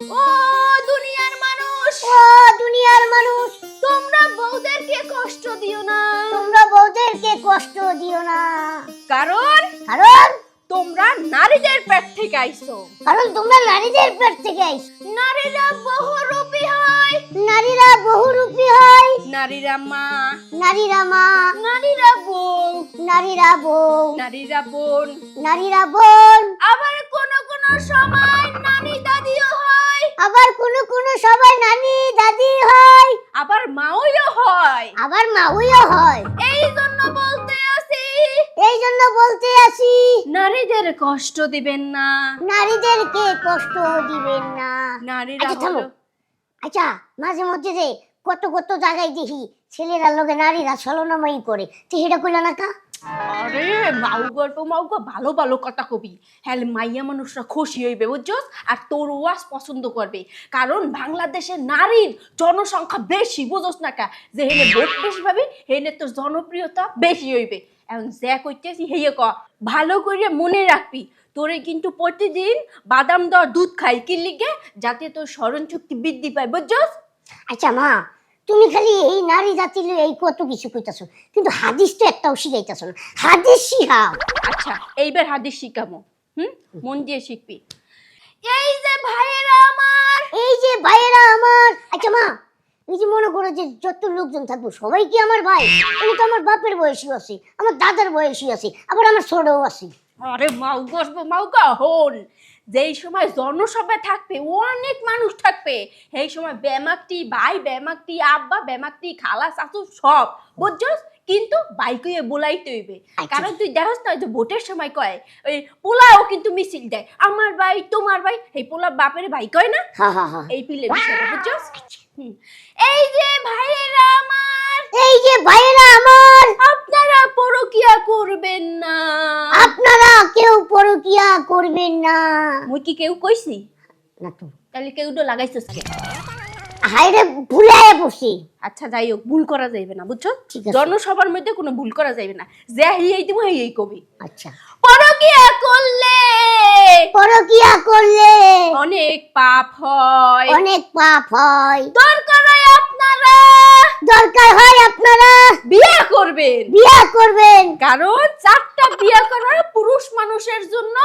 ও দুনিয়ার মানুষ। ও দুনিয়ার মানুষ। তোমরা বউদেরকে কষ্ট দিও না। তোমরা বউদেরকে কষ্ট দিও না। কারণ? কারণ? তোমরা নারীদের পেট থেকে আইছো। কারণ তোমরা নারীদের পেট থেকে আইছো। নারীরা বহুরূপী হয়। নারীরা বহুরূপী হয়। নারীরা মা। নারীরা মা। নারীরা বউ। নারীরা বউ। নারীরা বোন। নারীরা বোন। আবার কোন কোন সময় নানি দাদিও হয়। আবার কোন কোন সবাই নানি দাদি হয়। আবার মাওইও হয়। আবার মাউইও হয়। এই জন্য বলতে আসি। এই জন্য বলতে আসি। নারীদের কষ্ট দিবেন না। নারীদেরকে কষ্ট দিবেন না। নারীরা আচ্ছা, হলো আচ্ছা মাঝে মধ্যে যে কত কত জায়গায় দেখি ছেলেরা লোকে নারীরা ছলনাময়ী করে। তো এটা কইলা না কা? আরে মাউ গল্প মাউ গো ভালো ভালো কথা কবি। হ্যাঁ মাইয়া মানুষরা খুশি হইবে, বুঝছস? আর তোর ওয়াজ পছন্দ করবে। কারণ বাংলাদেশে নারীর জনসংখ্যা বেশি, বুঝছস না কা? যে হেনে ভোট বেশি পাবি হেনে তোর জনপ্রিয়তা বেশি হইবে। এখন যা কইতেছি, হেয়ে ক। ভালো করে মনে রাখবি, তোরে কিন্তু প্রতিদিন বাদাম দেওয়া দুধ খাই, কি লিগে? যাতে তোর স্মরণ শক্তি বৃদ্ধি পায়, বুঝছস? আচ্ছা মা তুমি খালি এই নারী জাতি এই কত কিছু কইতাছো? কিন্তু হাদিস তো একটাও শিখাইতাছো না। হাদিস শিখাও। আচ্ছা এইবার হাদিস শিখামো। হুম? মন দিয়ে শিখবি। এই যে ভাইয়েরা আমার! এই যে ভাইয়েরা আমার! আচ্ছা মা এই যে মনে করো যে যত লোকজন থাকব সবাই কি আমার ভাই? আমি তো আমার বাপের বয়সী আছি আমার দাদার বয়সী আছি আবার আমার ছোটও আছি। আরে মাউ গসব মাউকা হন যেই সময় জনসভা থাকবে অনেক মানুষ থাকবে। সেই সময় ব্যামাকটি ভাই ব্যামাকটি আব্বা ব্যামাকটি খালা শাশু সব। বুঝছস? কিন্তু বাইকে বলাইতে হইবে। আচ্ছা। কারণ তুই দেখস না যে ভোটের সময় কয় ওই পোলাও কিন্তু মিছিল দেয়। আমার ভাই তোমার ভাই এই পোলা বাপের ভাই কয় না? এই পিলে বুঝছস। এই যে ভাইয়েরা আমার। এই যে ভাইয়েরা আমার। আপনারা পরকিয়া করবেন না। আপনারা কেউ পরকিয়া করবেন না। মুই কি কেউ কইছি? না তো। তাহলে কেউ তো লাগাইছিস হাইরে ভুলে পড়ছি। আচ্ছা যাই হোক ভুল করা যাইবে না বুঝছ? জনসভার মধ্যে কোনো ভুল করা যাইবে না। যে হিয়াই দিব হিয়াই কবি। আচ্ছা। পরকিয়া করলে পরকিয়া করলে অনেক পাপ হয়। অনেক পাপ হয়। দরকার হয় আপনারা। দরকার হয় আপনারা। বিয়ে করবেন। বিয়া করবেন। কারণ চারটা বিয়ে করা পুরুষ মানুষের জন্য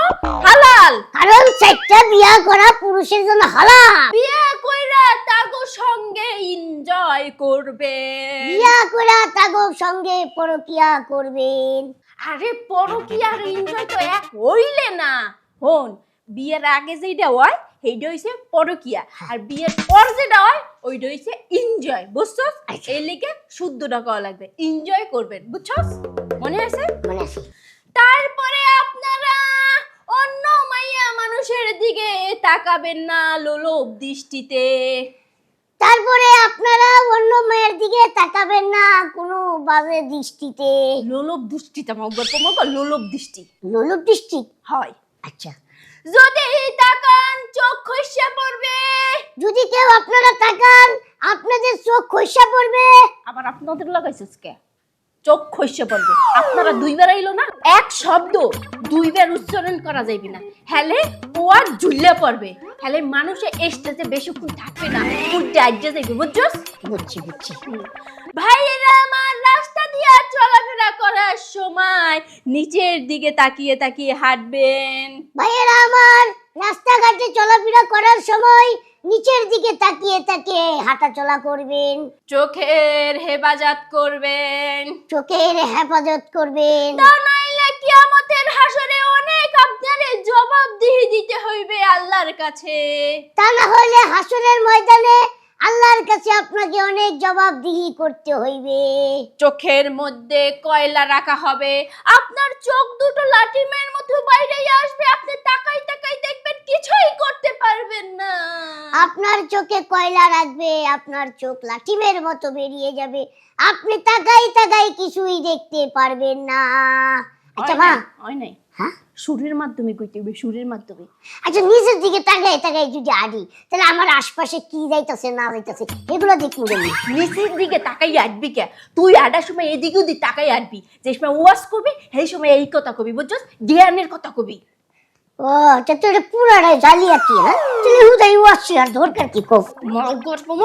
হালাল। কারণ চারটা বিয়া করা পুরুষের জন্য হালাল। বিয়ে কইরা তাগো সঙ্গে এনজয় করবেন। বিয়া করা তাগো সঙ্গে পরকিয়া করবেন। আরে পরকিয়া আর এনজয় তো এক হইলে না। হন বিয়ের আগে যেটা হয় সেইটা হইছে পরকিয়া। আর বিয়ের পর যেটা হয় ওইটা হইছে এনজয় বুঝছস? আচ্ছা। এই লিগে শুদ্ধ টাকা লাগবে এনজয় করবেন বুঝছস? মনে আছে? মনে আছে। তারপরে আপনারা অন্য মাইয়া মানুষের দিকে তাকাবেন না লোলোভ দৃষ্টিতে। তারপরে আপনারা অন্য মেয়ের দিকে তাকাবেন না কোনো বাজে দৃষ্টিতে। লোলোভ দৃষ্টিতে আমার গল্প মগ লোলোভ দৃষ্টি। লোলুপ দৃষ্টি? হয়। আচ্ছা। যদি তাকান চোখ খসে পড়বে। যদি কেউ আপনারা তাকান আপনাদের চোখ খসে পড়বে। আবার আপনাদের লাগাইছিস কে চোখ খসে পড়বে। আপনারা দুইবার আইলো না এক শব্দ দুইবার উচ্চারণ করা যাইবে না। হেলে পোয়ার ঝুললে পড়বে। হেলে মানুষে স্টেজে বেশিক্ষণ থাকবে না উল্টে আজ্জা যাইবে বুঝছস? বুঝছি বুঝছি। ভাইয়েরা আমার রাস্তা দিয়ে চলাফেরা করার সময় নিচের দিকে তাকিয়ে তাকিয়ে হাঁটবেন। ভাইয়েরা আমার রাস্তাঘাটে চলাফেরা করার সময় নিচের দিকে তাকিয়ে তাকিয়ে হাঁটাচলা করবেন। চোখের হেফাজত করবেন। চোখের হেফাজত করবেন। তা নাইলে কিয়ামতের হাসরে অনেক আপনারে জবাবদিহি দিতে হইবে আল্লাহর কাছে। তা না হইলে হাসরের ময়দানে আল্লাহর কাছে আপনাকে অনেক জবাবদিহি করতে হইবে। চোখের মধ্যে কয়লা রাখা হবে আপনার চোখ দুটো লাঠিমের মতো বাইরে আসবে আপনি তাকাই তাকাই দেখবেন কিছুই করতে পারবেন না। আপনার চোখে কয়লা রাখবে আপনার চোখ লাঠিমের মতো বেরিয়ে যাবে। আপনি তাকাই তাকাই কিছুই দেখতে পারবেন না। আচ্ছা মা। হয় নাই। হ্যাঁ? সুরের মাধ্যমে কইতে হবে সুরের মাধ্যমে। আচ্ছা নিচের দিকে তাকাই তাকাই যদি আড়ি তাহলে আমার আশপাশে কি যাইতাছে না যাইতাছে এগুলো দেখব নিচের দিকে তাকাই আটবি কে? তুই আডার সময় এদিকে ওদিক তাকাই আটবি যে সময় ওয়াশ করবি সেই সময় এই কথা কবি বুঝছস? জ্ঞানের কথা কবি। ও তা তো এটা পুরাটাই জালিয়াতি হ্যাঁ? তাহলে হুদাই ওয়াসছি আর দরকার কি কো? মগর মগ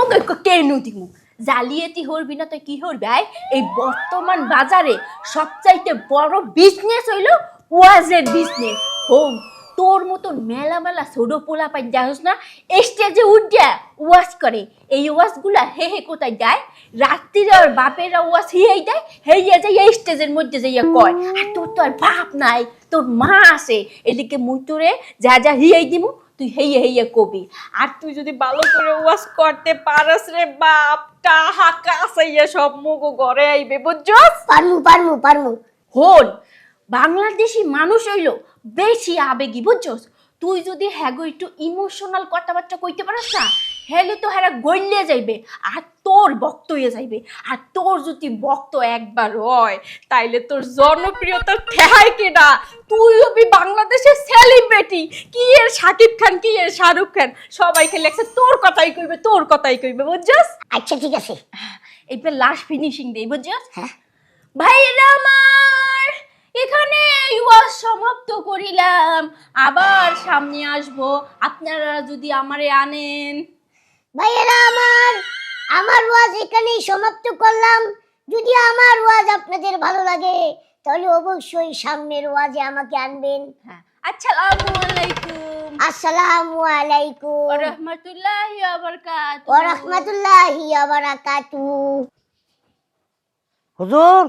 কেন দিমু? জালিয়াতি হরবি না তো কি হরবি? আই এই বর্তমান বাজারে সবচাইতে বড় বিজনেস হইল ওয়াজের বিজনেস হোম তোর মতন মেলা মেলা ছোট পোলা পাই যাস না স্টেজে উঠে ওয়াজ করে। এই ওয়াজগুলা হে হে কোথায় যায়? রাত্রিরে আর বাপেরা ওয়াজ হিয়াই দেয় হেইয়া যাই এই স্টেজের মধ্যে যাইয়া কয় আর তোর তো আর বাপ নাই তোর মা আছে। এদিকে মুই তোরে যা যা হিয়াই দিমু তুই হেইয়া হেইয়া কবি। আর তুই যদি ভালো করে ওয়াশ করতে পারস রে বাপ টাহা কাসাইয়া সব মুখ ঘরে আইবে বুঝছস? পারমু পারমু পারমু। হন বাংলাদেশি মানুষ হইল বেশি আবেগী বুঝছস তুই যদি হ্যাগো একটু ইমোশনাল কথাবার্তা কইতে পারস না হেলে তো হ্যাঁ গইলে যাইবে আর তোর বক্ত হয়ে যাইবে। আর তোর যদি বক্ত একবার হয় তাইলে তোর জনপ্রিয়তা ঠেহাই কেনা? তুই হবি বাংলাদেশের সেলিব্রিটি কি এর শাকিব খান কি এর শাহরুখ খান? সবাই খেলে একসাথে তোর কথাই কইবে তোর কথাই কইবে বুঝছস? আচ্ছা ঠিক আছে। এইবার লাস্ট ফিনিশিং দেই বুঝছস? হ্যাঁ। ভাইরা আমার এখানে ওয়াজ সমাপ্ত করিলাম। আবার সামনে আসব। আপনারা যদি আমারে আনেন। ভাইয়েরা আমার আমার ওয়াজ এখানেই সমাপ্ত করলাম। যদি আমার ওয়াজ আপনাদের ভালো লাগে তাহলে অবশ্যই সামনের ওয়াজে আমাকে আনবেন। হ্যাঁ। আসসালামু আলাইকুম। আসসালামু আলাইকুম। ওয়া রাহমাতুল্লাহি ওয়া বারাকাতুহু। ওয়া রাহমাতুল্লাহি ওয়া বারাকাতুহু। হুজুর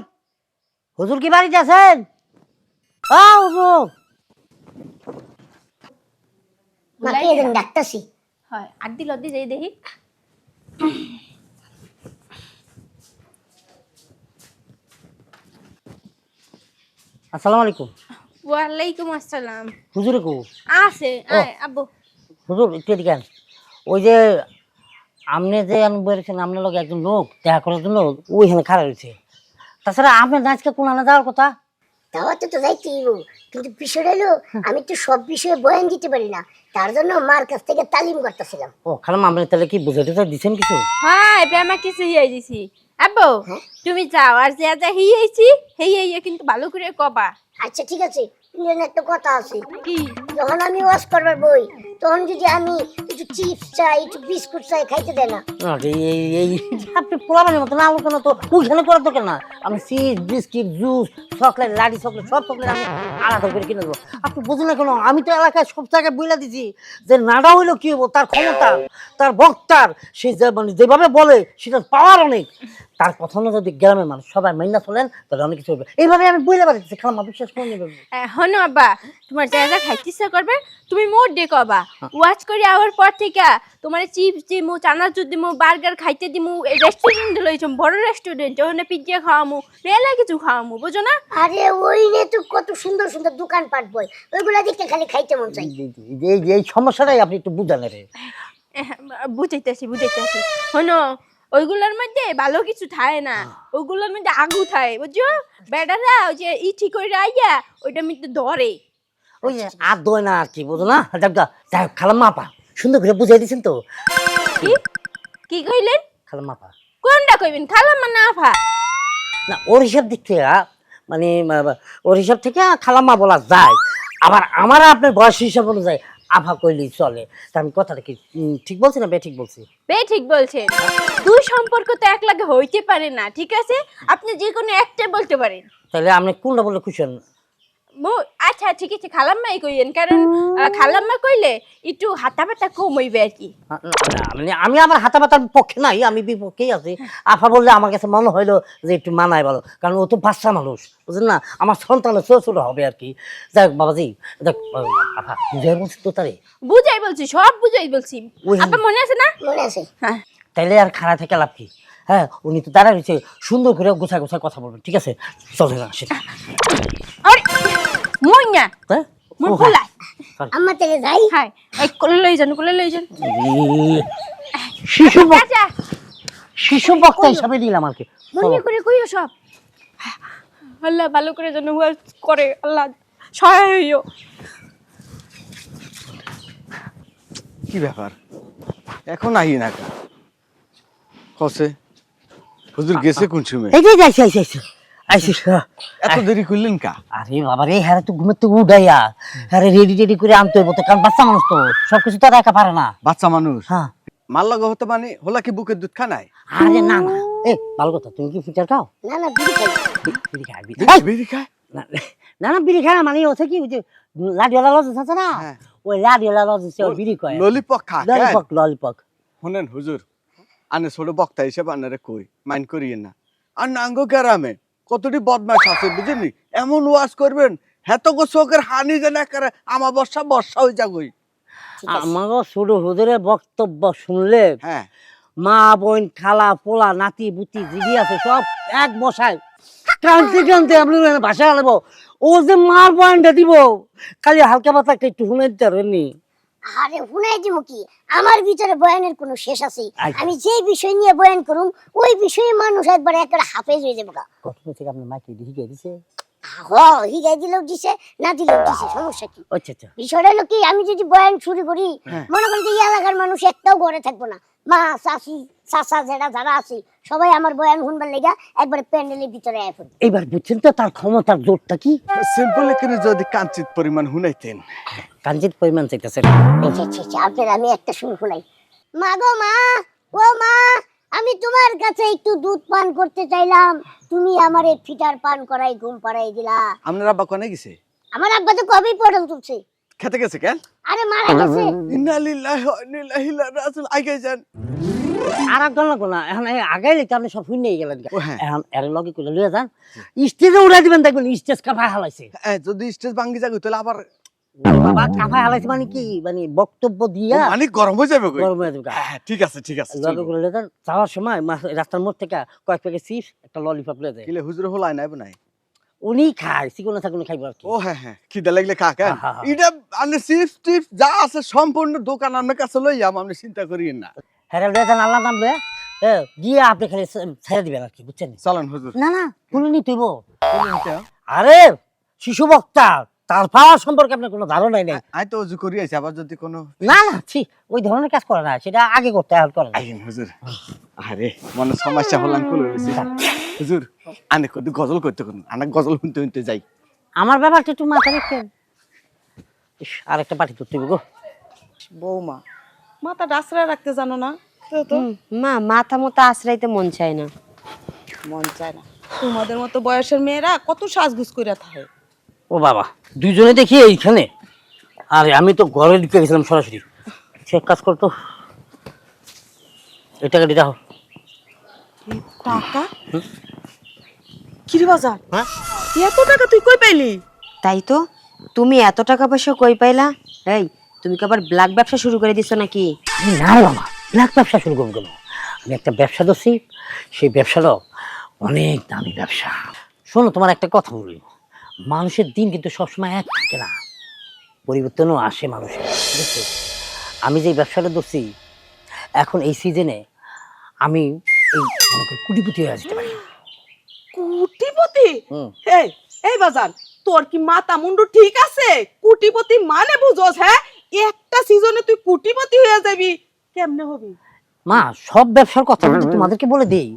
হুজুর কি বাড়িতে আছেন? আ হুজুর। মাকে এদিন ডাকতাছি। হয় আর দিল দি যাই দেখি। আসসালামু আলাইকুম। ওয়ালাইকুম আসসালাম। হুজুরে কো? আছে আয় আব্বু। হুজুর একটু এদিকে ওই যে আপনি যে আমি বলেছেন আপনার লোক একজন লোক দেখা করার জন্য ওইখানে খারাপ হয়েছে। তাছাড়া আপনার আজকে কোন আনা যাওয়ার কথা? দাওয়াতে তো যাইতেই কিন্তু হলো আমি তো সব বিষয়ে বয়ান দিতে পারি না। তার জন্য মার কাছ থেকে তালিম করতেছিলাম। ও খালাম আপনি তাহলে কি বুঝে টুঝে দিছেন কিছু? হ্যাঁ আমার কিছু হিয়াই দিছি আব্বু হ্যাঁ? তুমি যাও আর যা যা হিয়াইছি হেই কিন্তু ভালো করে কবা। আচ্ছা ঠিক আছে। কিন্তু একটা কথা আছে। যখন আমি ওয়াশ করবার বই তখন যদি আমি একটু চিপস চাই একটু বিস্কুট চাই খাইতে দেয় না। আপনি পোলাবানের মতো না তো ওইখানে করার দরকার না। আমি চিজ বিস্কিট জুস চকলেট লাডি চকলেট সব চকলেট আমি আলাদা করে কিনে দেবো আপনি বুঝুন না কেন আমি তো এলাকায় সব জায়গায় বইলা দিছি যে নাডা হইল কি হব তার ক্ষমতা তার বক্তার সে মানে যেভাবে বলে সেটা পাওয়ার অনেক। তার কথা না যদি গ্রামের মানুষ সবাই মাইনা চলেন তাহলে অনেক কিছু হবে। এইভাবে আমি বইলে পারছি খালাম বিশ্বাস করে নেবেন হনো আব্বা তোমার যা যা খাইতে ইচ্ছা করবে তুমি মোট ডে কবা ওয়াচ করে আওয়ার পর থেকে তোমার চিপস দিমু চানাচুর দিমু বার্গার খাইতে দিমু রেস্টুরেন্ট লইছম বড় রেস্টুরেন্ট ওখানে পিজ্জা খাওয়ামু মেলা কিছু খাওয়ামু বুঝো না? আরে ওই নে তো কত সুন্দর সুন্দর দোকান পাট বই ওইগুলা দেখতে খালি খাইতে মন চাই এই- এই- এই এই সমস্যাটাই আপনি একটু বুঝান রে। বুঝাইতেছি বুঝাইতেছি। হনো ওইগুলোর মধ্যে ভালো কিছু থাকে না। ওইগুলোর মধ্যে আগু থাকে বুঝছ? বেটারা ওই যে ই ঠিক করে আইয়া ওইটার মধ্যে ধরে। ওই যে আর দোয় না আর কি বুঝো না? যাক গা, যাই খালাম মাপা সুন্দর করে বুঝাই দিয়েছেন তো। কি? কি কইলেন? খালাম মাপা কোনটা কইবেন খালাম না আফা না ওর হিসাব দিক থেকে মানে ওর হিসাব থেকে খালাম্মা বলা যায়। আবার আমার আপনার বয়স হিসাব অনুযায়ী আভা কইলেই চলে। তা আমি কথাটা কি উম, ঠিক বলছি না বে ঠিক বলছি? বে ঠিক বলছেন দুই সম্পর্ক তো এক লাগে হইতে পারে না ঠিক আছে? আপনি যে কোনো একটা বলতে পারেন। তাহলে আপনি কোনটা বললে খুশি হন? আচ্ছা ঠিক আছে খালাম খালাম্মাই কইয়েন কারণ খালাম্মা কইলে একটু হাতা পাতা কম হইবে আর কি। মানে আমি আমার হাতা পাতার পক্ষে নাই আমি বিপক্ষেই আছি। আফা বললে আমার কাছে মনে হইল যে একটু মানায় ভালো কারণ ও তো বাচ্চা মানুষ বুঝলেন না? আমার সন্তান ছোট ছোট হবে আর কি। হোক বাবাজি দেখ আফা বুঝাই বলছি তো তারে? বুঝাই বলছি সব বুঝাই বলছি। আপনার মনে আছে না? মনে আছে। হ্যাঁ। তাইলে আর খাড়া থেকে লাভ কি? হ্যাঁ উনি তো দাঁড়া রয়েছে সুন্দর করে গোছা গোছা কথা বলবেন ঠিক আছে? চলে না সেটা আরে! মই না হ্যাঁ মই ও, ভুলাই আমার থেকে যাই হাই এই কোলে লই যান কোলে লই যান শিশু বক- আচ্ছা শিশু বক্তা হিসাবে দিলাম আর কি মনে করে কইও সব আল্লাহ ভালো করে যেন করে আল্লাহ সহায় হইও কি ব্যাপার? এখন আই না কা কসে? হুজুর গেছে কোন সময়? এই যে যাইছে যাইছে যাইছে আইসিস এত দেরি করলেন কা? আরে বাবা রে হ্যাঁ তো ঘুমের থেকে উঠাইয়া হ্যাঁ রেডি টেডি করে আনতে হইব তো কারণ বাচ্চা মানুষ তো সবকিছু তো আর একা পারে না। বাচ্চা মানুষ? হ্যাঁ। মাল লাগা হতে মানে হলা কি বুকের দুধ খানায় আরে না না। এ ভালো কথা তুমি কি ফিচার খাও? না না বিড়ি খাই। বি- বিড়ি খায় বিড়ি এই, বেরি খায়? না না না বিড়ি খায় না, মানে হচ্ছে কি ওই যে লাডিওয়ালা লজেস আছে না? হ্যাঁ। ওই লাডিওয়ালা লজেস ওই বিড়ি কয়। ললিপপ খা ললিপক ললিপক শুনেন হুজুর আনে ছোট বক্তা হিসেবে আনারে কই মাইন্ড করিয়েন না। আর নাঙ্গ গ্রামে কতটি বদমাশ আছে বুঝলি? এমন ওয়াজ করবেন হেত গো চোখের হানি যেন একেবারে আমার বর্ষা বর্ষা হয়ে যাগই আছে। আমাকে শুরু হুজুরের বক্তব্য শুনলে হ্যাঁ। মা বোন খালা পোলা নাতি বুতি জিগি আছে সব এক বসায়। কানতে কানতে আপনি ভাষা আনব। ও যে মার পয়েন্টটা দিব খালি হালকা পাতা একটু শুনে দিতে আরে শুনাই দিব কি আমার ভিতরে বয়ানের কোনো শেষ আছে আচ্ছা। আমি যে বিষয় নিয়ে বয়ান করুম ওই বিষয়ে মানুষ একবার একবার হাফেজ হয়ে যাবে। কত থেকে আপনার মাকে ঢিকে দিছে হ হিগাই দিলেও দিছে না দিলেও দিছে সমস্যা কি আচ্ছা আচ্ছা বিষয়টা হলো কি আমি যদি বয়ান শুরু করি হ্যাঁ। মনে করি যে এলাকার মানুষ একটাও ঘরে থাকব না মা চাষি চাষা যারা যারা আছে সবাই আমার বয়ান শুনবার লেগা একবারে প্যান্ডেলের ভিতরে এইবার বুঝছেন তো তার ক্ষমতার জোরটা কি সিম্পল এখানে যদি কাঞ্চিত পরিমাণ হুনাইতেন কাঞ্জিত পরিমাণ আচ্ছা আচ্ছা আচ্ছা আপনার আমি একটা সুর শুনাই মা গো মা ও মা আমি তোমার কাছে একটু দুধ পান করতে চাইলাম। তুমি আমারে ফিটার পান করাই ঘুম পাড়াই দিলা। আপনার আব্বা কোনে গেছে? আমার আব্বা তো কবেই পটল তুলছে? খেতে গেছে কেন? আরে মারা গেছে। ইন্না লিল্লাহি ওয়া ইন্না ইলাইহি রাজিউন। আগে যান। আর লাগবো না। এখন এই আগাই লিখতে আপনি সব শুনে গেলেন হ্যাঁ। এখন এর লগে লইয়া যান। স্টেজে উড়াই দিবেন দেখবেন স্টেজ কাফায় হালাইছে। যদি স্টেজ ভাঙ্গি যাবে তাহলে আবার বাবা কাফায় হালাইছে মানে কি? মানে বক্তব্য দিয়া অনেক গরম হয়ে যাবে গরম হয়ে যাবে হ্যাঁ ঠিক আছে ঠিক আছে লগে করে লইয়া যাওয়ার সময় রাস্তার মোড় থেকে কয়েক প্যাকেট চিপস একটা ললিপপ লয়ে যায়। কিলে হুজুর হলাই নাই নাই? উনি খায় চিকনে থাকুন খাইব আর কি। ও হ্যাঁ হ্যাঁ খিদে লাগলে খা কেন। এটা আপনি চিপস টিপস যা আছে সম্পূর্ণ দোকান আপনার কাছে লই যাম আপনি চিন্তা করিয়েন না। হ্যাঁ আল্লাহ নাম গিয়ে আপনি খালি ছেড়ে দিবেন আর কি বুঝছেন? চলেন হুজুর। না না কোনো নি আরে শিশু বক্তা তার পাওয়ার সম্পর্কে আপনার কোনো ধারণাই নেই। আই তো উজু করি আছি আবার যদি কোনো না না ছি ওই ধরনের কাজ করে না সেটা আগে করতে আর করে না। আইন হুজুর। আরে মনে সমস্যা হলাম কুলে রয়েছে হুজুর আনে কত গজল করতে কোন আনা গজল শুনতে শুনতে যাই। আমার ব্যাপারটা একটু মাথা রেখেন গো। বৌমা মাথাটা আশ্রয় রাখতে জানো না? তো তো। মা মাথা মতো আশ্রাইতে মন চায় না। মন চায় না। তোমাদের মতো বয়সের মেয়েরা কত সাজগুজ করে থাকে। ও বাবা দুইজনে দেখি এইখানে। আরে আমি তো ঘরে ঢুকে গেছিলাম সরাসরি। সে কাজ করতো এই টাকাটি রাখো টাকা? কিরে বাজার? হ্যাঁ? এত টাকা তুই কই পাইলি? তাই তো তুমি এত টাকা পয়সা কই পাইলা? এই তুমি কি আবার ব্ল্যাক ব্যবসা শুরু করে দিছো নাকি? না বাবা ব্ল্যাক ব্যবসা শুরু করব কেন? আমি একটা ব্যবসা ধরছি সেই অনেক দামি ব্যবসা। শোনো তোমার একটা কথা বলি। মানুষের দিন কিন্তু সবসময় এক থাকে না। পরিবর্তনও আসে মানুষের। বুঝছ আমি যে ব্যবসাটা ধরছি এখন এই সিজনে আমি এই মনে করি কুটিপুটি হয়ে যেতে পারি। কুটিপতি? হুম। এই এই বাজার তোর কি মাথা মুন্ডু ঠিক আছে? কুটিপতি মানে বুঝোস হ্যাঁ? একটা সিজনে তুই কুটিপতি হয়ে যাবি। কেমনে হবি? মা সব ব্যবসার কথা তোমাদেরকে বলে দিই।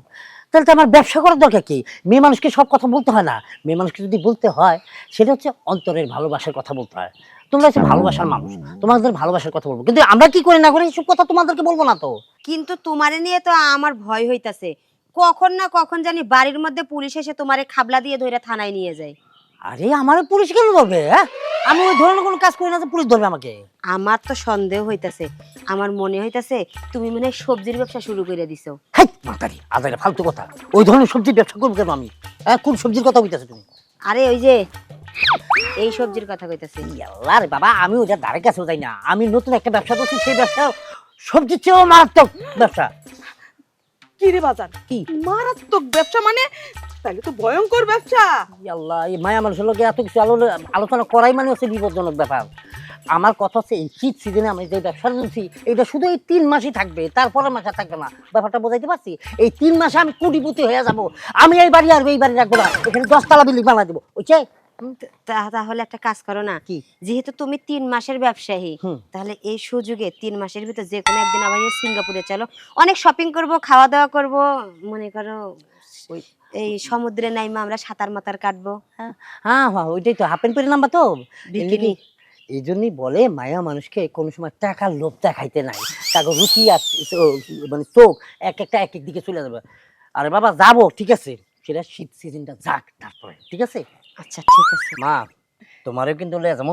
তাহলে তো আমার ব্যবসা করার দরকার কি? মেয়ে মানুষকে সব কথা বলতে হয় না। মেয়ে মানুষকে যদি বলতে হয়, সেটা হচ্ছে অন্তরের ভালোবাসার কথা বলতে হয়। তোমরা হচ্ছে ভালোবাসার মানুষ। তোমাদের ভালোবাসার কথা বলব। কিন্তু আমরা কি করি না করি সব কথা তোমাদেরকে বলব না তো? কিন্তু তোমার নিয়ে তো আমার ভয় হইতাছে। কখন না কখন জানি বাড়ির মধ্যে পুলিশ এসে তোমারে খাবলা দিয়ে ধরে থানায় নিয়ে যায়। আরে আমার পুলিশ কেন ধরবে হ্যাঁ? আমি ওই ধরনের কোনো কাজ করি না যে পুলিশ ধরবে আমাকে। আমার তো সন্দেহ হইতাছে। আমার মনে হইতাছে তুমি মনে হয় সবজির ব্যবসা শুরু করে দিছো। হাই মাতারি আদারে ফালতু কথা। ওই ধরনের সবজির ব্যবসা করব কেন আমি? হ্যাঁ কোন সবজির কথা তুমি? আরে ওই যে এই সবজির কথা কইতাছে। আল্লাহ রে বাবা আমি ওটা ধারে কাছেও যাই না। আমি নতুন একটা ব্যবসা করছি সেই ব্যবসা সবজির চেয়েও মারাত্মক ব্যবসা। কিরে বাজার কি? মারাত্মক ব্যবসা মানে তাহলে তো ভয়ঙ্কর ব্যবসা। ই আল্লাহ এই মায়া মানুষের লোকে এত কিছু আলোচনা করাই মানে হচ্ছে বিপজ্জনক ব্যাপার। আমার কথা হচ্ছে এই শীত সিজনে আমি যে ব্যবসা করছি এটা শুধু এই তিন মাসই থাকবে তারপরে মাসে থাকবে না। ব্যাপারটা বোঝাইতে পারছি? এই তিন মাসে আমি কোটিপতি হয়ে যাব। আমি এই বাড়ি আর এই বাড়ি রাখব না। এখানে দশতলা বিল্ডিং বানা দেবো। তা- তাহলে একটা কাজ করো না। কি? যেহেতু তুমি তিন মাসের ব্যবসায়ী হুম। তাহলে এই সুযোগে তিন মাসের ভিতর যে কোনো একদিন আবার সিঙ্গাপুরে চলো। অনেক শপিং করব খাওয়া দাওয়া করব মনে করো ওই এই সমুদ্রে নাইমা আমরা সাঁতার মাতার কাটবো হ্যাঁ। হ্যাঁ ওইটাই তো হাফ প্যান্ট পরে নাম্বার তো বিকিনি। এই জন্যই বলে মায়া মানুষকে কোনো সময় টাকার লোভ দেখাইতে নাই। টাকা রুচি আর মানে চোখ এক একটা এক এক দিকে চলে যাবে। আরে বাবা যাব ঠিক আছে। সেটা শীত সিজনটা যাক তারপরে ঠিক আছে? আচ্ছা ঠিক আছে। মা তোমারও কিন্তু লয়ে যাব।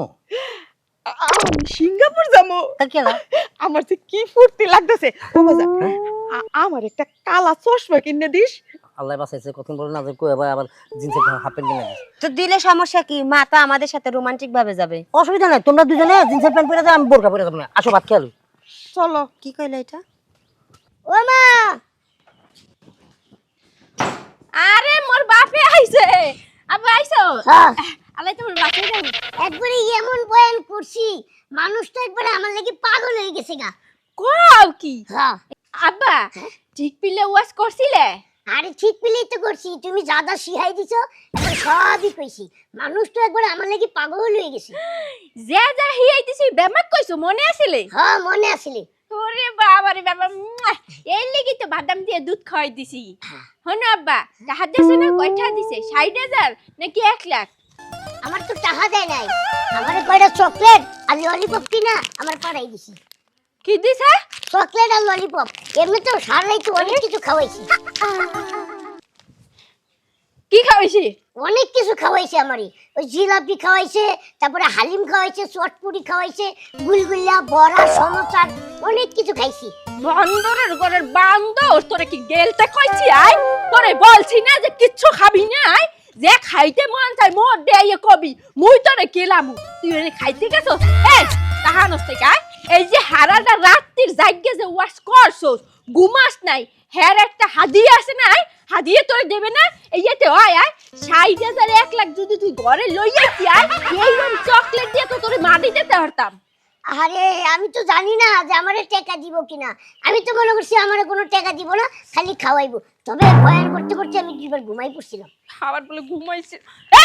সিঙ্গাপুর যাব। তা কি হলো? আমার যে কি ফুর্তি লাগতেছে। ও আমার একটা কালা চশমা কিনে দিস। আল্লাহ বাঁচাইছে কখন বলে না যে কই আবার আবার জিন্সের হাফ প্যান্ট কিনে তো দিলে সমস্যা কি? মা তো আমাদের সাথে রোমান্টিক ভাবে যাবে। অসুবিধা নাই তোমরা দুজনে জিন্সের প্যান্ট পরে যাও আমি বোরকা পরে যাব না। আসো ভাত খেয়াল চলো কি কইলো এটা? ও মা! আরে মোর বাপে আইছে। আবে আইছো? হ্যাঁ। আলাই তোমার বাপে যাই একবারে এমন বয়ান করছি মানুষটা একবারে আমার লাগি পাগল হয়ে গেছে গা। কি? হ্যাঁ। আব্বা ঠিক পিলে ওয়াশ করছিলে? আরে ঠিক পেলেই তো করছি। তুমি যা যা শিখাই দিছো একবার সবই কইছি। মানুষটা একবার আমার লাগি পাগল হয়ে গেছে। যে যা হিয়াইতেছি বেমাক কইছো মনে আসলে হ্যাঁ মনে আসলে ওরে বাবা রে বাবা! এই লেগে তো বাদাম দিয়ে দুধ খাওয়াই দিছি। হনো আব্বা টাকা দিছে না কয়টা দিছে? ষাট হাজার নাকি এক লাখ? আমার তো টাকা দেয় নাই। আমার কয়টা চকলেট আর ললিপপ কিনা আমার পাড়াই দিছি। কি দিছে? চকলেট আর ললিপপ। এমনি তো সারাই তো অনেক কিছু খাওয়াইছি। কি খাওয়াইছি? অনেক কিছু খাওয়াইছে আমারই। ওই জিলাপি খাওয়াইছে তারপরে হালিম খাওয়াইছে চটপুরি খাওয়াইছে গুলগুল্লা বড়া সমোসা অনেক কিছু খাইছি। বন্দরের ঘরের বান্দর তোরে কি গেলতে কইছি আই? তোরে বলছি না যে কিচ্ছু খাবি না আই? যে খাইতে মন চাই মোর দেয়ে কবি। মুই তোরে কেলাম। তুই এনে খাইতে গেছস? এ তাহা নস্তে গায় এই যে হারাটা রাত্রির জাগ্গে যে ওয়াশ করছস ঘুমাস নাই হ্যার একটা হাদিয়ে আছে না হাদিয়ে তোরে দেবে না? এই এতে হয় আয় ষাট হাজার এক লাখ যদি তুই ঘরে লইয়াছি আয়। এইরকম চকলেট দিয়ে তো তোরে মাটি দিতে পারতাম। আরে আমি তো জানি না যে আমারে টাকা দিব কিনা। আমি তো মনে করছি আমারে কোনো টাকা দিব না খালি খাওয়াইবো। তবে বয়ান করতে করতে আমি দুবার ঘুমাই পড়ছিলাম। আবার বলে ঘুমাইছে। এ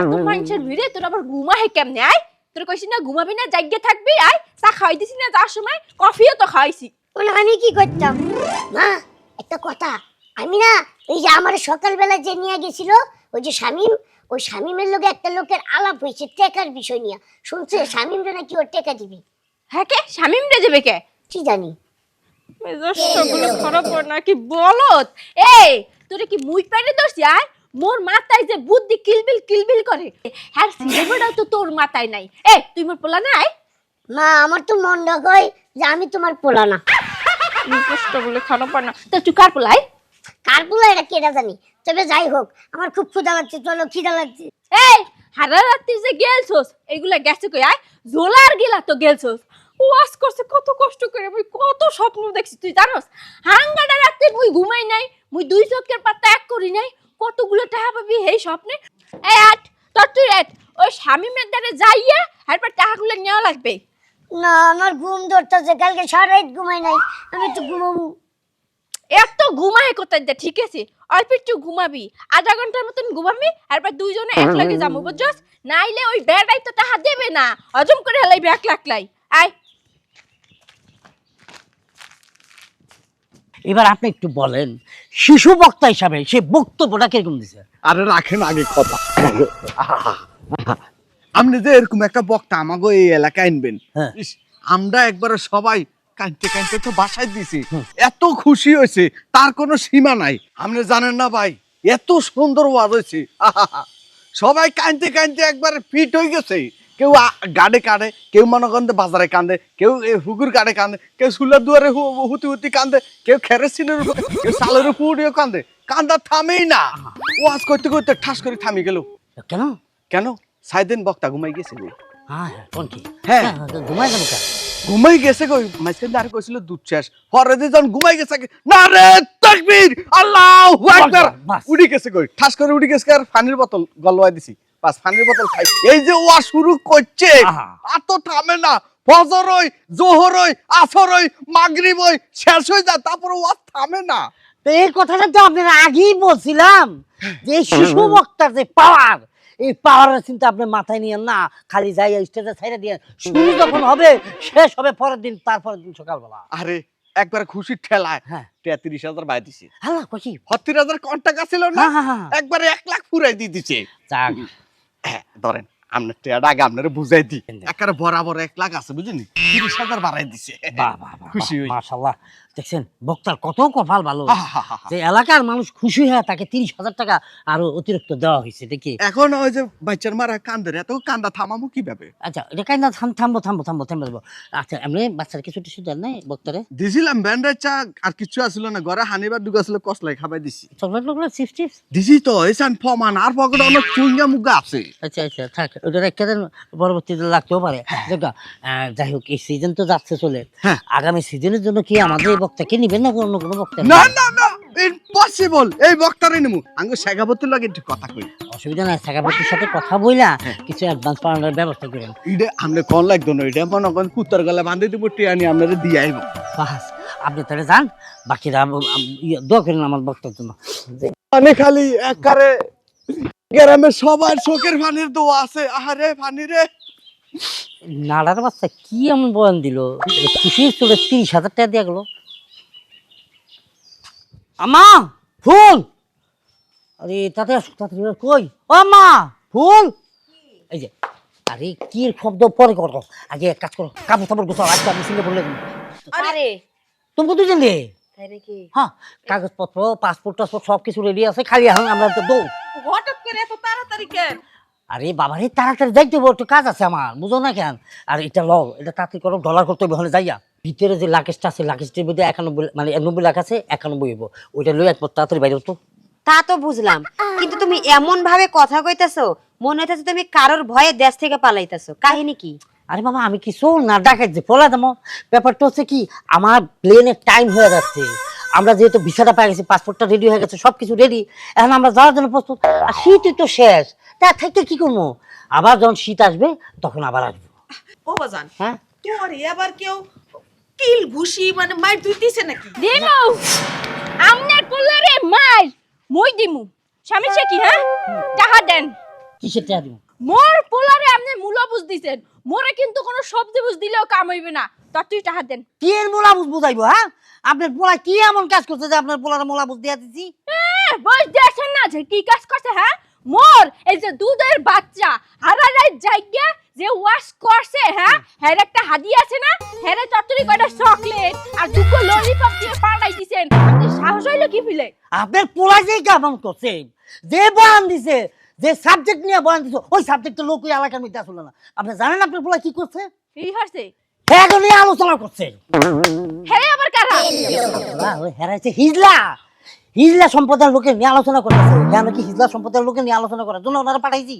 এত মানুষের ভিড়ে তোর আবার ঘুমা কেমনে আয়? তোর কইছি না ঘুমাবি না জায়গা থাকবি আয় চা খাওয়াই দিছি না যার সময় কফিও তো খাওয়াইছি। বলে আমি কি করতাম? মা একটা কথা। আমি না এই যে আমার সকালবেলা যে নিয়ে গেছিল ওই যে শামিম ওই শামিমের লোকে একটা লোকের আলাপ হয়েছে টেকার বিষয় নিয়ে। শুনছে শামিমরা নাকি ওর টেকা দিবি? হ্যাঁ কে? শামিম রে যাবে কে? কি জানি। মেজাজটাগুলো খারাপ হয় নাকি বলত? এই তোরে কি মুই পাইরে দোষি আয়? মোর মাথায় যে বুদ্ধি কিলবিল কিলবিল করে। হ্যাঁ সিনেমাটাও তো তোর মাথায় নাই। এ তুই মোর পোলা নাই? মা আমার তো মন কয় যে আমি তোমার পোলা না। কষ্ট বলে খারাপ না। তো তুই কার পোলাই কার পোলা এটা কেটা জানি। তবে যাই হোক আমার খুব ক্ষুধা লাগছে চলো খিদা লাগছে। এই হারা রাত্রি যে গেলছস এগুলা গেছে কই আয়। জোলার গেলা তো গেলছস। ওয়াস করছে কত কষ্ট করে মুই কত স্বপ্ন দেখছি তুই জানোস? হাঙ্গাটা রাত্রি মুই ঘুমাই নাই মুই দুই চোখের পাতা এক করি নাই কতগুলো টাকা পাবি এই স্বপ্নে? এই আট তোর তুই ওই স্বামীমের দ্বারে যাইয়া এরপর টাকাগুলো নেওয়া লাগবে। না আমার ঘুম ধরতেছে কালকে সারা রাত ঘুমাই নাই আমি একটু ঘুমাবো। এত ঘুমাই কোথায় ঠিক আছে অল্প একটু ঘুমাবি। আধা ঘণ্টার মতন ঘুমাবি এরপর দুইজনে এক লাগে যাব বুঝছস? নাইলে ওই বেড়াই তো টাকা দেবে না। হজম করে হেলাইবে এক লাখ লাই। আয়। এবার আপনি একটু বলেন শিশু বক্তা হিসাবে সে বক্তব্যটা কীরকম দিছে? আরে রাখেন আগে কথা। আপনি যে এরকম একটা বক্তা আমাকে এই এলাকায় আনবেন হ্যাঁ। ইস, আমরা একবারে সবাই কাঁদতে কাঁদতে তো বাসায় দিছি। এত খুশি হয়েছে তার কোনো সীমা নাই। আপনি জানেন না ভাই এত সুন্দর ওয়াজ হয়েছে। সবাই কাঁদতে কাঁদতে একবারে ফিট হয়ে গেছে। কেউ গাড়ে কাঁদে কেউ মনে করেন যে বাজারে কাঁদে কেউ এ হুকুর গাড়ে কাঁদে কেউ সুলার দুয়ারে হুতি হুতি কাঁদে কেউ খেরেসিনের উপরে কেউ সালের উপরেও কাঁদে কান্দা থামেই না। ওয়াজ করতে করতে ঠাস করে থামি গেল। কেন? কেন? সাইদিন বক্তা ঘুমাই গেছে গো। হ্যাঁ। হ্যাঁ হ্যাঁ। ঘুমাই গেল ঘুমাই গেছে গো মাঝখান আর কইছিল দুধ শেষ পরে দিয়ে যখন ঘুমাই গেছে না রে তাকবীর! আল্লাহু আকবার! উড়ি গেছে কই ঠাস করে উড়ি গেছে আর পানির বোতল গলওয়াই দিছি। বাস পানির বোতল খাই এই যে ওয়া শুরু করছে আর তো থামে না। ফজর হই জোহর হই আসর হই মাগরিব হই শেষ হয়ে যায় তারপরে ওয়া থামে না। তো এই কথাটা তো আপনার আগেই বলছিলাম যে শিশু বক্তার যে পাওয়ার এই পাওয়ারের চিন্তা আপনি মাথায় নিয়ে না খালি যাই স্টেজে ছাইড়া দিয়ে শুরু যখন হবে শেষ হবে পরের দিন তারপরের দিন সকালবেলা। আরে একবার খুশি ঠেলায় হ্যাঁ। তেত্রিশ হাজার বাই দিছে। কচি সত্তর হাজার কন্টাকা ছিল না হ্যাঁ হ্যাঁ হ্যাঁ একবারে এক লাখ পুরাই দিয়ে দিছে। যাক। হ্যাঁ, ধরেন আপনার টেয়াটা আগে আপনারা বুঝাই দিই। একেবারে বরাবর এক লাখ আছে বুঝলি? তিরিশ হাজার বাড়াই দিছে। খুশি হই। মাশাল্লাহ দেখছেন বক্তার কত কপাল ভালো। যে এলাকার মানুষ খুশি হয়ে তাকে তিরিশ হাজার টাকা আরও অতিরিক্ত দেওয়া হয়েছে দেখি। এখন ওই যে বাচ্চার মারা কান্দে এত কান্দা থামামু কীভাবে? আচ্ছা এটা না থাম থামবো থামবো থামবো থামবো আচ্ছা এমনি বাচ্চার কিছু টিসু দেন নাই বক্তারে? দিছিলাম ব্যান্ডের চা আর কিছু আসলো না ঘরে হানিবার দুগা ছিল কসলাই খাবাই দিছি। চকলেট টকলেট চিপস টিপস দিছি তো এসান ফমান আর পকেটে অনেক চুইঙ্গা মুগা আছে। আচ্ছা আচ্ছা থাক ওটা রেখে দেন পরবর্তীতে লাগতেও পারে। দেখা যাই হোক এই সিজন তো যাচ্ছে চলে। হ্যাঁ। আগামী সিজনের জন্য কি আমাদের বক্তাকে নিবেন না অন্য কোনো বক্তা? না না না ইম্পসিবল এই বক্তারে নিমু। আঙ্গ শেখাবতের লাগে একটু কথা কই। অসুবিধা নাই সাকাপতির সাথে কথা বইলা কিছু অ্যাডভান্স পাওয়ানোর ব্যবস্থা করেন। ইডে আমনে কোন লাগতো না ইডে মনে করেন কুত্তার গলা বাঁধে দিব টিয়ানি আপনারা দিয়ে আইব। বাস আপনি তাহলে যান বাকিরা ইয়ে, দোয়া করেন আমার বক্তার জন্য। মানে খালি একবারে গ্রামের সবার চোখের পানির দোয়া আছে। আহারে পানি রে। নাড়ার বাচ্চা কি এমন বয়ান দিল? খুশি চলে তিরিশ হাজার টাকা দিয়ে গেল। আমা ফুল! আরে তাতে আসো তাড়াতাড়ি এবার কই? ও মা ফুল! এই যে আরে কি শব্দ? পরে করো আগে এক কাজ করো কাপড় টাপড় গোছাও আজকে আমি সিঙ্গে বললে আরে! তুমি কত জানলে তাই হ্যাঁ কাগজপত্র পাসপোর্ট টাসপোর্ট সব কিছু রেডি আছে খালি এখন আমরা তো দৌড়। হঠাৎ করে এত তাড়াতাড়ি কেন? আরে বাবা রে তাড়াতাড়ি যাইতে হবে একটু কাজ আছে আমার বুঝো না কেন? আর এটা লও এটা তাড়াতাড়ি করো ডলার করতে হবে হলে যাইয়া। ভিতরে যে লাকেজটা আছে লাকেজটির মধ্যে একানব্বই মানে নব্বই লাখ আছে একানব্বই হইব। ওইটা লই একবার তাড়াতাড়ি বাইরে তো তা তো বুঝলাম। কিন্তু তুমি এমন ভাবে কথা কইতাছো মনে হইতাছে তুমি কারোর ভয়ে দেশ থেকে পালাইতাছো। কাহিনী কি? আরে বাবা আমি কিছু না ডাকাই যে পলা দেবো ব্যাপারটা হচ্ছে কি আমার প্লেনের টাইম হয়ে যাচ্ছে। আমরা যেহেতু ভিসাটা পেয়ে গেছি পাসপোর্টটা রেডি হয়ে গেছে সব কিছু রেডি এখন আমরা যাওয়ার জন্য প্রস্তুত। আর শীতই তো শেষ। তা থেকে কি করব? আবার যখন শীত আসবে তখন আবার আসব। ও বাজান হ্যাঁ? তোর আবার কেউ কিল ঘুষি মানে মাইর দুইতেছে নাকি? দিমু আমনের পোলারে মার মই দিমু। স্বামী সে কি হ্যাঁ? টাকা দেন। কিসের টাকা দিব মোর পোলারে আপনি মূল্য বুঝ দিছেন। মোরে কিন্তু কোনো সবজি বুঝ দিলেও কাম হইবে না। তা তুই টাকা দেন। কি এর মোলা বুঝ বুঝাইবো হ্যাঁ? আপনার পোলা কি এমন কাজ করছে যে আপনার পোলার মোলা বুঝ দিয়া দিছি? বস দেখেন না যে কি কাজ করছে হ্যাঁ? মোর এই যে দুধের বাচ্চা। হারারাই জায়গা যে ওয়াশ করছে হ্যাঁ? হ্যাঁ একটা হাদি আছে না? হ্যাঁ চটরি কয়টা চকলেট আর দুটো ললিপপ দিয়ে পাঠাই দিছেন। আপনি সাহস হইল কি ফিলে? আপনার পোলা যে কেমন করছে? যে বয়ান দিছে যে সাবজেক্ট নিয়ে বয়ান দিছে ওই সাবজেক্টটা লোক ওই এলাকার মধ্যে আসলে না। আপনি জানেন আপনার পোলা কি করছে? এই হচ্ছে হ্যাঁ আলোচনা করছে। হ্যাঁ আবার কারা? হেরাইছে হিজলা। হিজলা সম্প্রদায়ের লোকে নিয়ে আলোচনা করতেছে। কেন কি হিজলা সম্প্রদায়ের লোকে নিয়ে আলোচনা করার জন্য ওনারা পাঠাইছি।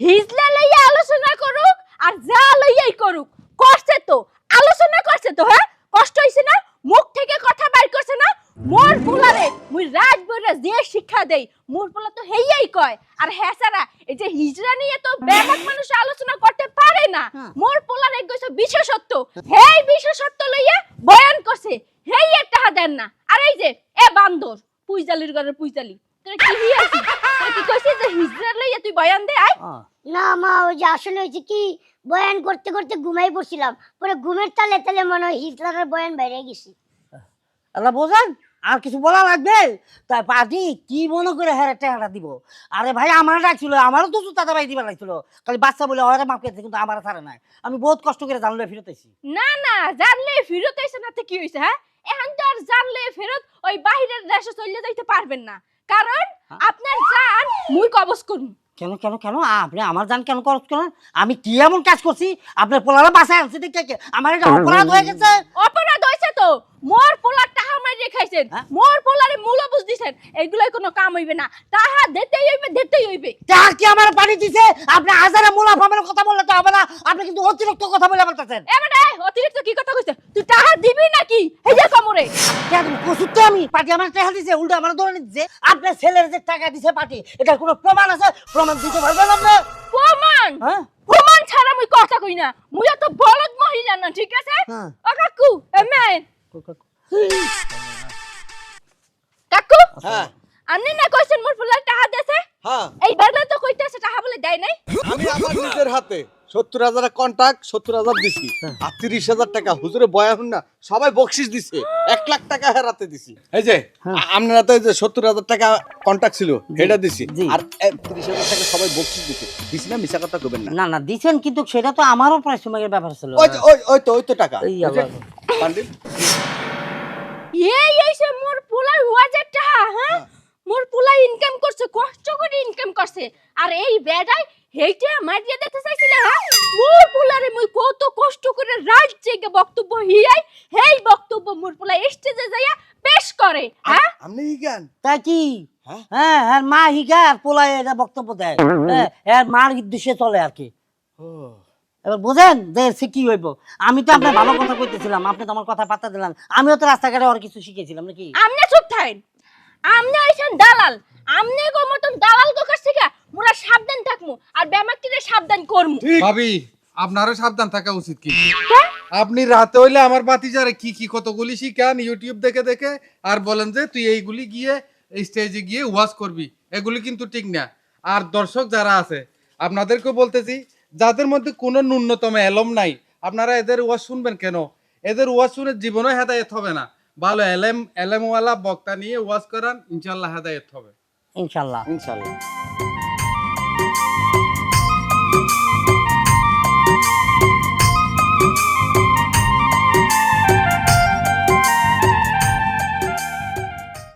হিজলা লইয়া আলোচনা করুক আর যা লইয়াই করুক করছে তো। আলোচনা করছে তো হ্যাঁ? কষ্ট হইছে না? মুখ থেকে কথা বাইর করছে না? মোর পোলারে মুই রাত বইরা যে শিক্ষা দেই মোর পোলা তো হেইয়াই কয়। আর হ্যাঁ সারা এই যে হিজরা নিয়ে তো ব্যাপক মানুষ আলোচনা করতে পারে না। মোর পোলার এক গইছে বিশেষত্ব। হেই বিশেষত্ব লইয়া বয়ান করছে। হেই একটা দেন না। আর এই যে এ বান্দর। পুইজালির ঘরের পুইজালি। তোর কি হিয়াছি তোর কি কইছিস যে হিজরা লইয়া তুই বয়ান দে আয়? না মা ওই যে আসলে হয়েছে কি বয়ান করতে করতে ঘুমাই পড়ছিলাম। পরে ঘুমের তালে তালে মনে হয় হিটলারের বয়ান বাইরে গেছি। আল্লাহ বোঝেন আর কিছু বলা লাগবে? তাই পার্টি কি মনে করে হ্যাঁ টাকাটা দিব। আরে ভাই আমার ডাকছিল আমারও তো দাদা ভাই দিবার লাগছিল। খালি বাচ্চা বলে ওরা মাফ করছে কিন্তু আমার ছাড়ে নাই। আমি বহুত কষ্ট করে জানলে ফিরত এসেছি না না জানলে ফেরত এসে না তো কি হয়েছে হ্যাঁ? এখন তো আর জানলে ফেরত ওই বাহিরের দেশে চলে যাইতে পারবেন না। কারণ আপনার জান মুই কবজ করুন কেন কেন কেন? আপনি আমার জান কেন খরচ করেন? আমি কি এমন কাজ করছি? আপনার পোলারা বাসায় আনছে দেখে কে? আমার এটা অপরাধ হয়ে গেছে। অপরাধ হয়েছে তো। মোর পোলার মারি খাইছেন। হ্যাঁ? মোর পোলারে মূল বুঝ দিছেন। এগুলাই কোনো কাম হইবে না। তাহা দিতেই হইবে দিতেই হইবে। তা কি আমার পানি দিছে আপনি হাজারে মুনাফামের কথা বললে তো হবে না। আপনি কিন্তু অতিরিক্ত কথা বলে বলতেছেন। এবারে অতিরিক্ত কি কথা কইছে? তুই টাহা দিবি নাকি? এই যে কমরে। কেন তো আমি? পার্টি আমার টাকা দিছে উল্টো আমার ধরে নিচ্ছে। আপনার ছেলের যে টাকা দিছে পার্টি এটার কোনো প্রমাণ আছে? প্রমাণ দিতে পারবেন আপনি প্রমাণ? হ্যাঁ? প্রমাণ ছাড়া মুই কথা কই না। মুই এত বলদ মহিলা না ঠিক আছে? হ্যাঁ। ও কাকু এ মেন কাকু। হ্যাঁ। আপনি না কইছেন মোর ফুলার টাকা দেছে হ্যাঁ। এই বারলা তো কইতাছে টাকা বলে দেয় নাই। আমি আমার নিজের হাতে সত্তর হাজার কন্টাক্ট সত্তর হাজার দিছি আর তিরিশ হাজার টাকা। হুজুরে বয়া হন না সবাই বকশিস দিছে। এক লাখ টাকা হেরাতে দিছি। এই যে আ- আপনারা তো এই যে সত্তর হাজার টাকা কন্টাক্ট ছিল এটা দিছি। আর তিরিশ হাজার টাকা সবাই বকশিস দিছে। দিছি না মিশা কথা কবেন না। না না দিছেন কিন্তু সেটা তো আমারও প্রায় সময়ের ব্যাপার ছিল। ওই তো- ওই ওই তো ওই তো টাকা? পান্ডিত এই এই সে মোর পোলাই ওয়াজের টাকা হ্যাঁ? মোর পোলাই ইনকাম করছে কষ্ট করে ইনকাম করছে। আর এই বেড়াই হেইটা মারিয়ে দিতে চাইছিল হ্যাঁ? মোর পোলারে মই কত কষ্ট করে রাত জেগে বক্তব্য হিয়াই হেই বক্তব্য মোর পোলাই স্টেজে যাইয়া পেশ করে হ্যাঁ? আপনি জ্ঞান তাই কি? হ্যাঁ? হ্যাঁ হ্যাঁ মা হিগা আর পোলায় এটা বক্তব্য দেয়। হ্যাঁ এর মার উদ্দেশ্যে চলে আর কি। এবার বুঝেন যে সে কি হইব? আমি তো আপনার ভালো কথা কইতেছিলাম আপনি তো আমার কথা পাত্তা দিলাম আমিও তো রাস্তাঘাটে আর কিছু শিখেছিলাম নাকি? আমনে চুপ থাকেন। আমনে আইছেন দালাল। আমনে গো মতন দালাল গো কাছ থেকে মোরা সাবধান থাকমু আর ব্যামাকটিরে সাবধান করমু। ভাবি আপনারও সাবধান থাকা উচিত কি? আপনি রাতে হইলে আমার বাতিজারে কি কি কতগুলি শিখান ইউটিউব দেখে দেখে আর বলেন যে তুই এইগুলি গিয়ে স্টেজে গিয়ে ওয়াজ করবি। এগুলি কিন্তু ঠিক না। আর দর্শক যারা আছে আপনাদেরকে বলতেছি যাদের মধ্যে কোনো ন্যূনতম এলম নাই আপনারা এদের ওয়াজ শুনবেন কেন? এদের ওয়াজ শুনে জীবনে হেদায়ত হবে না। ভালো এলেম এলেমওয়ালা বক্তা নিয়ে ওয়াজ করান ইনশাল্লাহ হেদায়ত হবে। ইনশাল্লাহ। ইনশাল্লাহ।